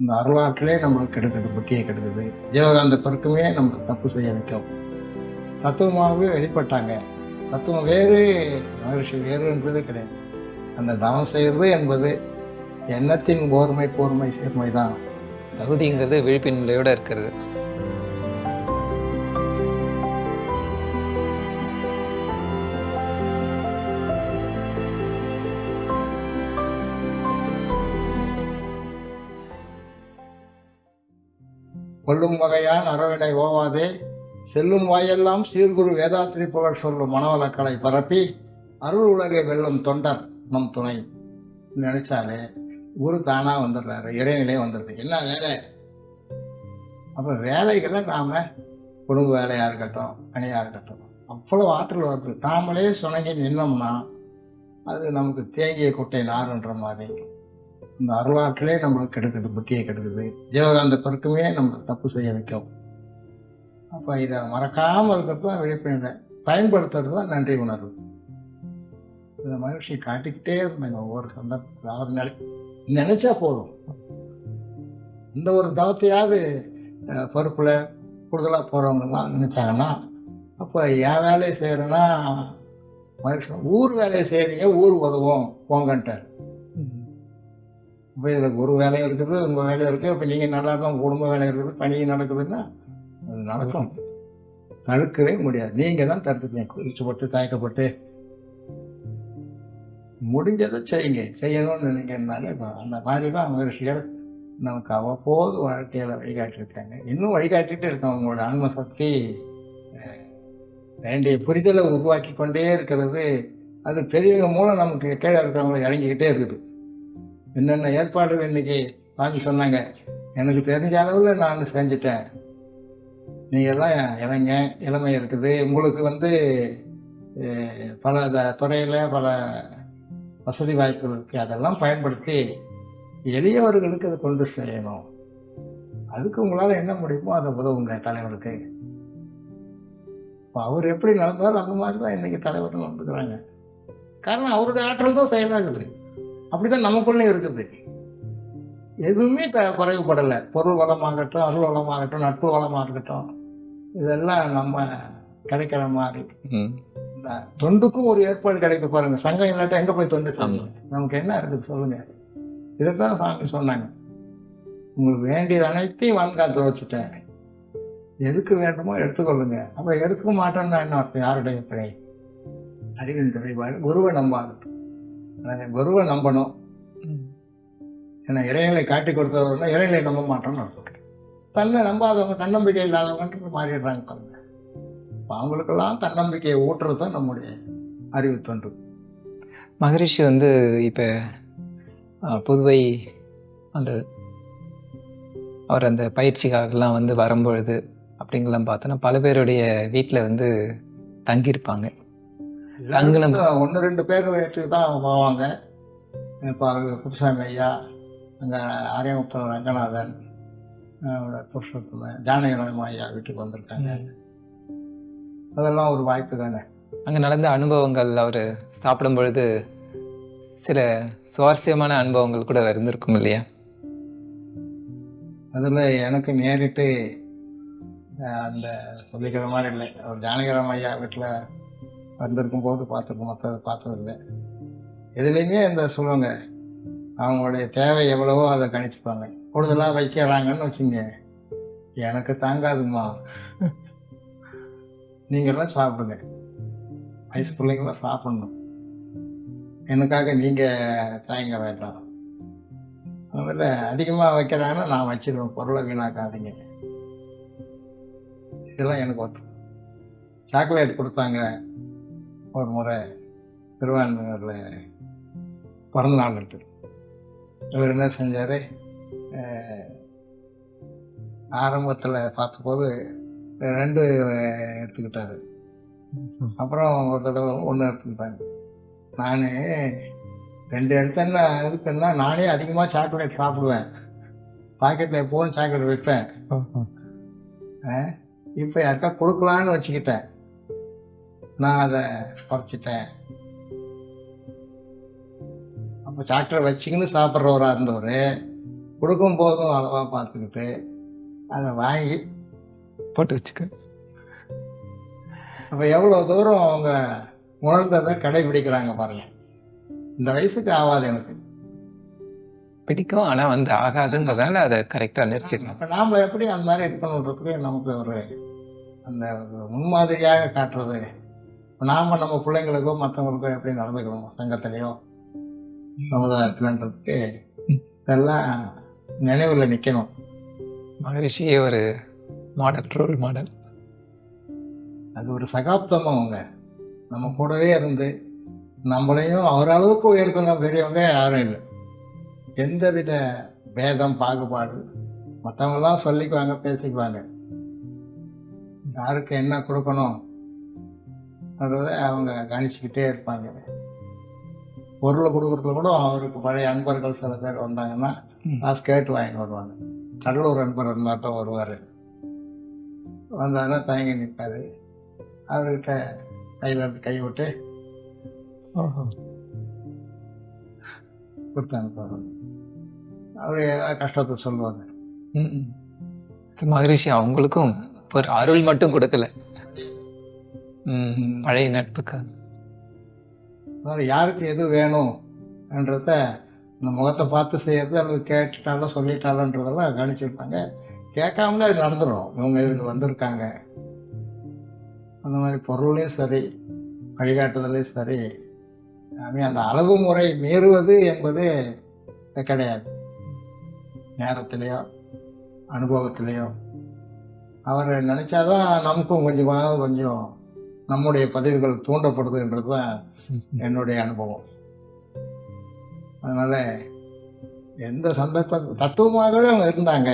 இந்த வரலாற்றிலே நம்மளுக்கு கெடுக்குது புத்தியை கெடுக்குது. ஜீவகாந்த பெருக்குமே நம்ம தப்பு செய்ய வைக்கும். தத்துவமாகவே வெளிப்பட்டாங்க. தத்துவம் வேறு மகரிஷி வேறு என்பது கிடையாது. அந்த தவம் செய்கிறது என்பது எண்ணத்தின் ஓர்மை போர்மை சேர்மை தான் தகுதிங்கிறது விழிப்பின் நிலையோடு இருக்கிறது. கொல்லும் வகையான் அறவினை ஓவாதே. செல்லும் வாயெல்லாம் சீர்குரு வேதாத்திரி புகழ் சொல்லும் மனவளக்கலை பரப்பி அருள் உலகை வெல்லும் தொண்டர் நம் துணை. நினைச்சாலே குரு தானா வந்துடுறாரு இறைநிலை வந்துடுது. என்ன வேலை? அப்ப வேலைகளை நாம குடும்ப வேலையா இருக்கட்டும் பணியா இருக்கட்டும் அவ்வளவு ஆற்றல் வருது. நாமளே சுணங்கி நின்னோம்னா அது நமக்கு தேங்கிய குட்டை நாருன்ற மாதிரி. இந்த வரலாற்றிலே நம்மளுக்கு கெடுக்குது புத்தியை கெடுக்குது. ஜீவகாந்த பெருக்குமே நம்ம தப்பு செய்ய வைக்கும். அப்போ இதை மறக்காமல் இருக்கிறது தான் விழிப்புணர்வு. பயன்படுத்துறது தான் நன்றி உணர்வு. இந்த மகிழ்ச்சி காட்டிக்கிட்டே இருந்தாங்க ஒவ்வொரு சந்தர்ப்பத்தில் அவர் நினை நினைச்சா போதும். இந்த ஒரு தவத்தையாவது பொறுப்பில் கூடுதலாக போகிறவங்கலாம் நினச்சாங்கன்னா அப்போ என் வேலையை செய்கிறேன்னா மகிழ்ச்சி. ஊர் வேலையை செய்கிறீங்க ஊர் உதவும் போங்கன்ட்டார். இப்போ இதில் ஒரு வேலையும் இருக்குது உங்கள் வேலையும் இருக்குது இப்போ நீங்கள் நல்லா தான் குடும்ப வேலை இருக்குது பணி நடக்குதுன்னா அது நடக்கும். தடுக்கவே முடியாது. நீங்கள் தான் தடுத்துப்பீங்க. குறிச்சுப்பட்டு தயக்கப்பட்டு முடிஞ்சதை செய்யுங்க. செய்யணும்னு நினைக்கிறதுனால இப்போ அந்த மாதிரி தான் மகரிஷிகள் நமக்கு அவ்வப்போது வாழ்க்கையில் வழிகாட்டியிருக்காங்க. இன்னும் வழிகாட்டிகிட்டே இருக்கோம் உங்களோட ஆன்ம சக்தி வேண்டிய புரிதலை உருவாக்கி கொண்டே இருக்கிறது. அது பெரியவங்க மூலம் நமக்கு கீழே இருக்கிறவங்களை இறங்கிக்கிட்டே இருக்குது. என்னென்ன ஏற்பாடுகள் இன்னைக்கு சாமி சொன்னாங்க? எனக்கு தெரிஞ்ச அளவில் நான் செஞ்சுட்டேன். நீங்கள்லாம் எல்லாம் இளைஞ இளமை இருக்குது. உங்களுக்கு வந்து பல த- துறையில் பல வசதி வாய்ப்புகள் இருக்குது அதெல்லாம் பயன்படுத்தி எளியவர்களுக்கு அதை கொண்டு செய்யணும். அதுக்கு உங்களால் என்ன முடியுமோ அதை உதவுங்க தலைவருக்கு. இப்போ அவர் எப்படி நடந்தாலும் அந்த மாதிரி தான் இன்னைக்கு தலைவர்கள் நடந்துக்கிறாங்க. காரணம் அவருடைய ஆற்றல் தான் செயலாகுது. அப்படிதான் நமக்குள்ளேயும் இருக்குது. எதுவுமே க- குறைவுபடலை. பொருள் வளமாகட்டும் அருள் வளமாகட்டும் நட்பு வளமாக இருக்கட்டும் இதெல்லாம் நம்ம கிடைக்கிற மாதிரி. இந்த தொண்டுக்கும் ஒரு ஏற்பாடு கிடைக்குது பாருங்க. சங்கம் இல்லாட்டா எங்க போய் தொண்டு செய்யுங்க நமக்கு என்ன இருக்குது சொல்லுங்க. இதைத்தான் சாமி சொன்னாங்க. உங்களுக்கு வேண்டியது அனைத்தையும் வான்காத்துல வச்சுட்டேன். எதுக்கு வேண்டுமோ எடுத்துக்கொள்ளுங்க. அப்ப எடுத்துக்க மாட்டோம்னா என்ன அர்த்தம்? யாருடைய பிழை? அறிவின் குறைபாடு குருவை நம்பாது குருவை நம்பணும். ஏன்னா இறைகளை காட்டி கொடுத்தவர்னா இறைகளை நம்ப மாட்டோம்னு அர்த்தம். தன்னை நம்பாதவங்க தன்னம்பிக்கை இல்லாதவங்கன்றது மாறிடுறாங்க பாருங்க. அப்ப அவங்களுக்கெல்லாம் தன்னம்பிக்கையை ஊட்டுறது தான் நம்முடைய அறிவு தொண்டு. மகரிஷி வந்து இப்போ புதுவை அந்த அவர் அந்த பயிற்சிக்காகலாம் வந்து வரும்பொழுது அப்படிங்கலாம் பார்த்தோன்னா பல பேருடைய வீட்டில் வந்து தங்கியிருப்பாங்க. தங்குன- ஒன்று ரெண்டு பேர் வீட்டுக்கு தான் போவாங்க. இப்போ குப்புசாமி ஐயா அங்கே ஆரியமுத்தம் ரங்கநாதன் அஹ் புருஷோத்தம ஜானகிராம ஐயா வீட்டுக்கு வந்திருக்காங்க. அதெல்லாம் ஒரு வாய்ப்பு தானே. அங்கே நடந்த அனுபவங்கள் அவர் சாப்பிடும் பொழுது சில சுவாரஸ்யமான அனுபவங்கள் கூட இருந்திருக்கும் இல்லையா? அதில் எனக்கு நேரிட்டு அந்த சொல்லிக்கிற மாதிரி இல்லை. அவர் ஜானகிராம ஐயா வீட்டில் வந்திருக்கும் போது பார்த்துருக்கோம் மற்ற பார்த்ததில்லை. எதுலேயுமே இந்த சொல்லுவாங்க அவங்களுடைய தேவை எவ்வளவோ அதை கணிச்சுப்பாங்க. கூடுதலாக வைக்கிறாங்கன்னு வச்சுங்க எனக்கு தாங்காதும்மா. நீங்கள்லாம் சாப்பிடுங்க. வயசு பிள்ளைங்களாம் சாப்பிடணும். எனக்காக நீங்கள் தயங்க வேண்டாம். அதனால் அதிகமாக வைக்கிறாங்கன்னா நான் வச்சிருவேன். பொருளை வீணாக்காதீங்க. இதெல்லாம் எனக்கு ஒத்து சாக்லேட் கொடுத்தாங்க. ஒரு முறை திருவான்மையூரில் பிறந்த நாள் இருக்குது இவர் என்ன செஞ்சார்? ஆரம்பத்தில் பார்த்தபோது ரெண்டு எடுத்துக்கிட்டாரு. அப்புறம் ஒரு தடவை ஒன்று எடுத்துக்கிட்டாங்க நான் ரெண்டு எடுத்தேன்னா இருக்குன்னா நானே அதிகமாக சாக்லேட் சாப்பிடுவேன். பாக்கெட்டில் எப்போதும் சாக்லேட் வைப்பேன். இப்போ யாருக்கா கொடுக்கலான்னு வச்சுக்கிட்டேன். நான் அதை குறைச்சிட்டேன் அப்போ சாக்லேட் வச்சுக்கின்னு சாப்பிட்றவராக இருந்தவர் கொடுக்கும் போதும் அளவாக பார்த்துக்கிட்டு அதை வாங்கி போட்டு வச்சுக்க. அப்போ எவ்வளோ தூரம் அவங்க உணர்ந்ததை கடைபிடிக்கிறாங்க பாருங்க. இந்த வயசுக்கு ஆகாது எனக்கு. பிடிக்கும் ஆனா வந்து ஆகாதுங்கிறதுனால அதை கரெக்டா நிறுத்திடணும். அப்போ நாம் எப்படி அந்த மாதிரி இருக்கணுன்றதுக்கு நமக்கு ஒரு அந்த ஒரு முன்மாதிரியாக காட்டுறது நாம் நம்ம பிள்ளைங்களுக்கோ மற்றவங்களுக்கோ எப்படி நடந்துக்கணும்? சங்கத்திலையோ சமுதாயத்திலன்றதுக்கு இதெல்லாம் நினைவில் நிற்கணும் மகரிஷியே ஒரு மாடல் ரோல் மாடல் அது ஒரு சகாப்தம் அவங்க. நம்ம கூடவே இருந்து நம்மளையும் அவர் அளவுக்கு உயர்த்தின பெரியவங்க யாரும் இல்லை. எந்தவித பேதம் பாகுபாடு மற்றவங்கெல்லாம் சொல்லிக்குவாங்க பேசிக்குவாங்க. யாருக்கு என்ன கொடுக்கணும்ன்றதை அவங்க கணிச்சுக்கிட்டே இருப்பாங்க. பொருளை கொடுக்குறதுல கூட அவருக்கு பழைய அன்பர்கள் சில பேர் வந்தாங்கன்னா. காசு கேட்டு வாங்கிட்டு வருவாங்க. கடலூர் அன்பர் இருந்தாட்டம் வருவார். வந்தாருன்னா தயங்கி நிற்பாரு அவர்கிட்ட கையில் இருந்து கை விட்டு கொடுத்து அனுப்புவாங்க. அவர் ஏதாவது கஷ்டத்தை சொல்லுவாங்க. மகரிஷி அவங்களுக்கும் ஒரு அருள் மட்டும் கொடுக்கல. பழைய நட்புக்கு. அதனால யாருக்கு எது வேணும்ன்றத இந்த முகத்தை பார்த்து செய்யறது அல்லது கேட்டுட்டாலும் சொல்லிட்டாலன்றதெல்லாம் கவனிச்சிருப்பாங்க. கேட்காமலே அது நடந்துடும் இவங்க இதுக்கு வந்திருக்காங்க? அந்த மாதிரி பொருளையும் சரி வழிகாட்டுதலையும் சரி அந்த அளவு முறை மீறுவது என்பது கிடையாது. நேரத்திலேயோ அனுபவத்திலேயோ. அவர் நினைச்சாதான் நமக்கும் கொஞ்சமாக கொஞ்சம் நம்முடைய பதிவுகள் தூண்டப்படுதுன்றது தான் என்னுடைய அனுபவம். அதனால் எந்த சந்தர்ப்ப தத்துவமாகவே அவங்க இருந்தாங்க.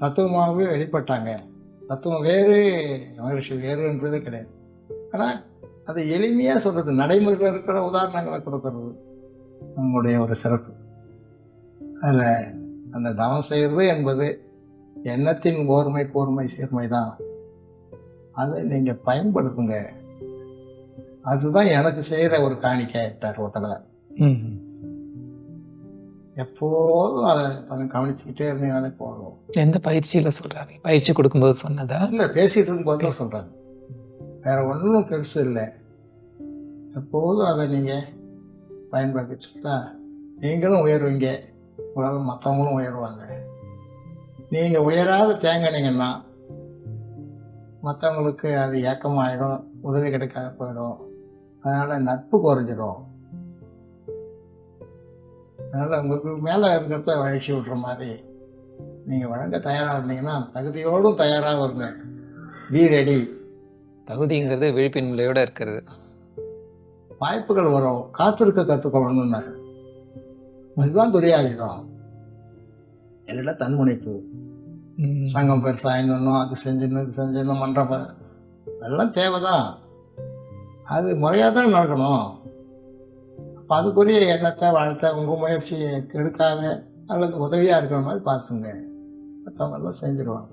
தத்துவமாகவே வெளிப்பட்டாங்க. தத்துவம் வேறு மகரிஷி வேறுன்றது கிடையாது. ஆனால் அது எளிமையாக சொல்கிறது நடைமுறையில் இருக்கிற உதாரணங்களை கொடுக்கறது நம்முடைய ஒரு சிறப்பு. அதில் அந்த தவம் செய்கிறது என்பது எண்ணத்தின் ஓர்மை கூர்மை சீர்மை தான் அதை நீங்கள் பயன்படுத்துங்க. அதுதான் எனக்கு செய்கிற ஒரு தடவை ம், எப்போதும் அதை கவனிச்சுக்கிட்டே இருந்தீங்கன்னாலே போதும். எந்த பயிற்சியில சொல்றாரு? பயிற்சி கொடுக்கும்போது சொன்னதா? இல்லை பேசிகிட்டு இருக்கும்போது தான் சொல்கிறாங்க வேற ஒன்றும் பெருசு இல்லை. எப்போதும் அதை நீங்கள் பயன்படுத்திட்டு தான் நீங்களும் உயர்வீங்க. உலகம் மற்றவங்களும் உயருவாங்க. நீங்கள் உயராத தேங்கினீங்கன்னா மற்றவங்களுக்கு அது ஏக்கமாயிடும் உதவி கிடைக்காத போயிடும். அதனால் நட்பு குறைஞ்சிடும் அதனால் உங்களுக்கு மேலே இருக்கிறத வழிச்சு விட்ற மாதிரி நீங்கள் வழங்க தயாராக இருந்தீங்கன்னா தகுதியோடும் தயாராக வருங்க. பி ரெடி தகுதிங்கிறது விழிப்பின் நிலையோட இருக்கிறது. வாய்ப்புகள் வரும். காத்திருக்க கற்றுக்கொள்ளணும்னாரு அதுதான் துரியாயுதம். இதில் தன்முனைப்பு? சங்கம் பெருசாயிடணும் அது செஞ்சிடணும் இது செஞ்சிடணும் மன்றம் ப- அதெல்லாம் தேவைதான். அது முறையாக தான் நடக்கணும். அப்போ அதுக்குரிய எண்ணத்தை வாழ்த்த உங்கள் முயற்சியை கெடுக்காத அல்லது உதவியாக இருக்கிற மாதிரி பார்த்துங்க. மற்றவங்கெல்லாம் செஞ்சிருவாங்க.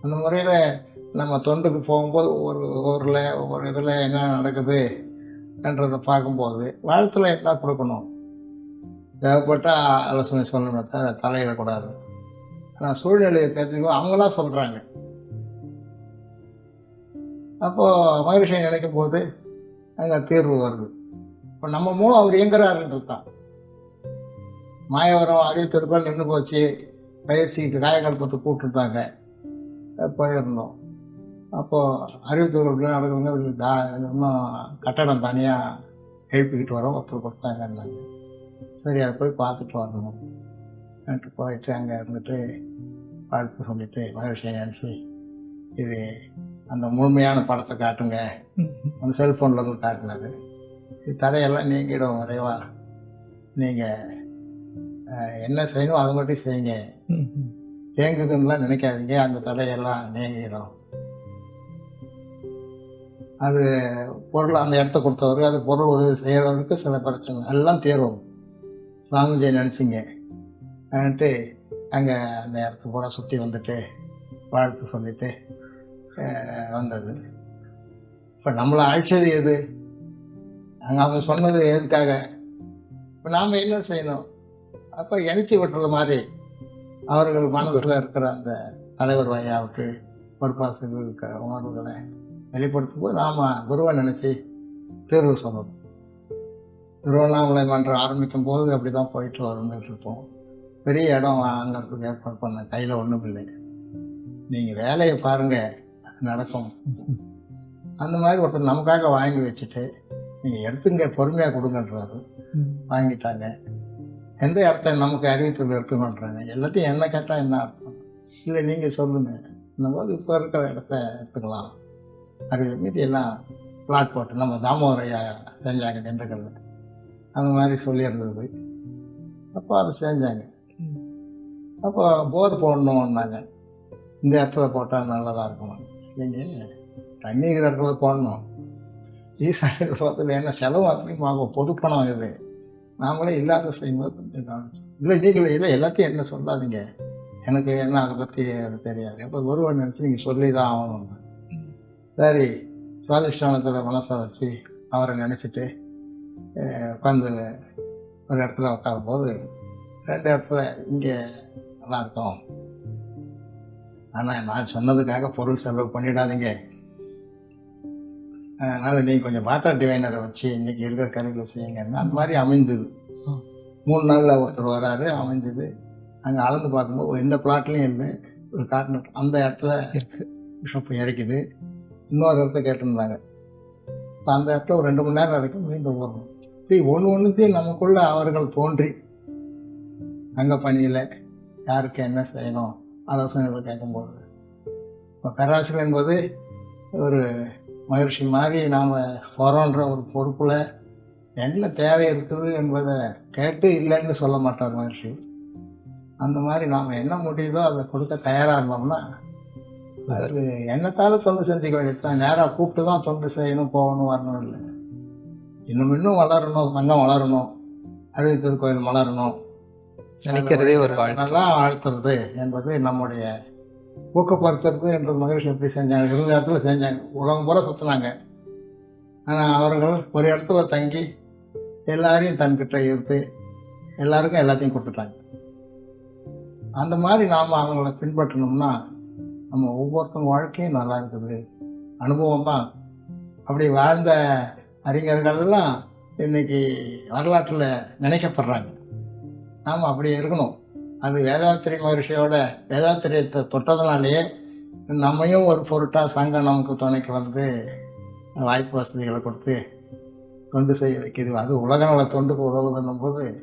அந்த முறையில் நம்ம தொண்டுக்கு போகும்போது ஒவ்வொரு ஊரில் ஒவ்வொரு இதில் என்ன நடக்குதுன்றதை பார்க்கும்போது வாழ்த்துல என்ன கொடுக்கணும்? தேவைப்பட்டால் ஆலோசனை சொல்லணும் தலையிடக்கூடாது. ஆனால் சூழ்நிலையை தெரிஞ்சுக்கோ அவங்களாம் சொல்கிறாங்க அப்போது மகரிஷி நினைக்கும் போது அங்கே தீர்வு வருது. இப்போ நம்ம மூலம் அவர் இயங்குறாருன்றது தான். மாயவரம் அறிவித்திருப்பால் நின்று போச்சு. பயிற்சிக்கு காயகல்பத்தை கூப்பிட்டுருந்தாங்க போயிருந்தோம். அப்போது அறிவித்தவர்கள் நடக்குதுங்க இன்னும் கட்டடம் தனியாக எழுப்பிக்கிட்டு வரோம் ஒருத்தர் கொடுத்தாங்கன்னாங்க. சரி அதை போய் பார்த்துட்டு வரணும். அப்படின்ட்டு போயிட்டு அங்கே இருந்துட்டு வாழ்த்து சொல்லிட்டு மகிழ்ச்சியை நினச்சி இது அந்த முழுமையான படத்தை காட்டுங்க. அந்த செல்ஃபோனில் இருந்து காட்டினது. இது தடையெல்லாம் நீங்கிடும் விரைவா நீங்கள் என்ன செய்யணும் அதை மட்டும் செய்யுங்க. தேங்குதுன்னுலாம் நினைக்காதீங்க அந்த தடையெல்லாம் நீங்கிடும். அது பொருள் அந்த இடத்த கொடுத்தவருக்கு அது பொருள் உதவி செய்கிறவருக்கு சில பிரச்சனை எல்லாம் தீரும். சாமிஜி நினச்சிங்க. வந்துட்டு அங்கே அந்த இடத்து பூரா சுற்றி வந்துட்டு வாழ்த்து சொல்லிட்டு வந்தது. இப்போ நம்மளை அழைச்சது எது? அங்கே அவங்க சொன்னது எதுக்காக? இப்போ நாம் என்ன செய்யணும்? அப்போ இணைச்சி விட்டுறது மாதிரி. அவர்கள் மனசில் இருக்கிற அந்த தலைவர் வையாவுக்கு பொறுப்பாசிரியர் இருக்கிற உணர்வுகளை வெளிப்படுத்தும் போது நாம் குருவை நினச்சி தேர்வு சொல்லணும். திருவண்ணாமலை மன்றம் ஆரம்பிக்கும் போது அப்படி தான் போயிட்டு வந்துட்டு இருப்போம். பெரிய இடம் வாங்கிறதுக்கு ஏற்பாடு பண்ண. கையில் ஒன்றும் இல்லை. நீங்கள் வேலையை பாருங்கள் அது நடக்கும். அந்த மாதிரி ஒருத்தர் நமக்காக வாங்கி வச்சுட்டு நீங்கள் எடுத்துங்க பொறுமையாக கொடுங்கன்றாரு. வாங்கிட்டாங்க. எந்த இடத்த நமக்கு அறிவித்தல் எடுத்துக்கொண்டாங்க எல்லாத்தையும் என்ன கேட்டால் என்ன அர்த்தம்? இல்லை நீங்கள் சொல்லுங்கள் இந்த போது இப்போ இருக்கிற இடத்த எடுத்துக்கலாம். அறிவு மீதி எல்லாம் பிளாட் போட்டு நம்ம தாமோரையா செஞ்சாங்க திண்டுக்கல்ல. அந்த மாதிரி சொல்லியிருந்தது. அப்போ அதை செஞ்சாங்க. அப்போ போர் போடணும்னாங்க. இந்த இடத்துல போட்டால் நல்லதாக இருக்குமா? இல்லைங்க. தண்ணி இருக்கிற இடத்துல போடணும். ஈசான பக்கத்தில் என்ன செலவு அதிகமாகும்? பொது பணம் இது. நாமளே இல்லாத செய்யும்போது இல்லை நீங்கள் இல்லை எல்லாத்தையும் என்ன சொல்லாதீங்க. எனக்கு என்ன அதை பற்றி அது தெரியாது. எப்போ ஒருவன் நினச்சி நீங்கள் சொல்லி தான் ஆகணும் சரி சுவாதிஷ்டானத்தில் மனசை வச்சு அவரை நினச்சிட்டு உட்காந்து ஒரு இடத்துல உட்காரும்போது ரெண்டு இடத்துல இங்கே நல்லா இருக்கும். ஆனால் நான் சொன்னதுக்காக பொருள் செலவு பண்ணிடாதீங்க. அதனால நீங்கள் கொஞ்சம் வாட்டர் டிவைனரை வச்சு இன்னைக்கு இருக்கிற கருவிகளை செய்யுங்கன்னா அந்த மாதிரி அமைந்தது. மூணு நாளில் ஒருத்தர் வராரு அமைஞ்சது. அங்கே அளந்து பார்க்கும்போது எந்த பிளாட்லையும் இல்லை. ஒரு காட்டின அந்த இடத்துல இருக்கு. பிஷப் இறக்குது. இன்னொரு இடத்த கேட்டிருந்தாங்க. இப்போ அந்த இடத்துல ஒரு ரெண்டு மணி நேரம் வரைக்கும் மீண்டும் வரணும் இப்படி ஒன்று ஒன்றுத்தையும் நமக்குள்ள அவர்கள் தோன்றி அங்கே பணியில் யாருக்கு என்ன செய்யணும்? ஆலோசனைகள் கேட்கும்போது. இப்போ பேராசிரியர் என்பது ஒரு மகிழ்ச்சி மாதிரி நாம் போகிறோன்ற ஒரு பொறுப்பில் என்ன தேவை இருக்குது என்பதை கேட்டு இல்லைன்னு சொல்ல மாட்டார் மகிழ்ச்சி. அந்த மாதிரி நாம் என்ன முடியுதோ அதை கொடுக்க தயாராக இருந்தோம்னா அது என்னத்தால தொண்டு செஞ்சுக்க வேண்டியது? தான் நேராக கூப்பிட்டு தான் தொண்டு செய்யணும் போகணும் வரணும் இல்லை. இன்னும் இன்னும் வளரணும் தங்கம் வளரணும். அருவி திருக்கோயில் வளரணும். நினைக்கிறதே ஒரு அதெல்லாம் வாழ்த்துறது என்பது நம்முடைய ஊக்கப்படுத்துறது என்ற மகிழ்ச்சி எப்படி செஞ்சாங்க? இருந்த இடத்துல செஞ்சாங்க. உலகம் பூரா சுற்றினாங்க ஆனால் அவர்கள் ஒரு இடத்துல தங்கி எல்லாரையும் தன்கிட்ட ஈர்த்து எல்லாருக்கும் எல்லாத்தையும் கொடுத்துட்டாங்க. அந்த மாதிரி நாம் அவங்கள பின்பற்றணும்னா நம்ம ஒவ்வொருத்தங்க வாழ்க்கையும் நல்லா இருக்குது. அனுபவம் தான் அப்படி வாழ்ந்த அறிஞர்கள்லாம் இன்னைக்கு வரலாற்றில் நினைக்கப்படுறாங்க. நாம் அப்படி இருக்கணும். அது வேதாத்திரி மகர்ஷியோட வேதாத்திரியத்தை தொட்டதுனாலேயே நம்மையும் ஒரு பொருட்டாக சங்கம் நமக்கு துணைக்கு வந்து வாய்ப்பு வசதிகளை கொடுத்து தொண்டு செய்ய வைக்கிது. அது உலக நல தொண்டுக்கு உதவுதுன்னும் போது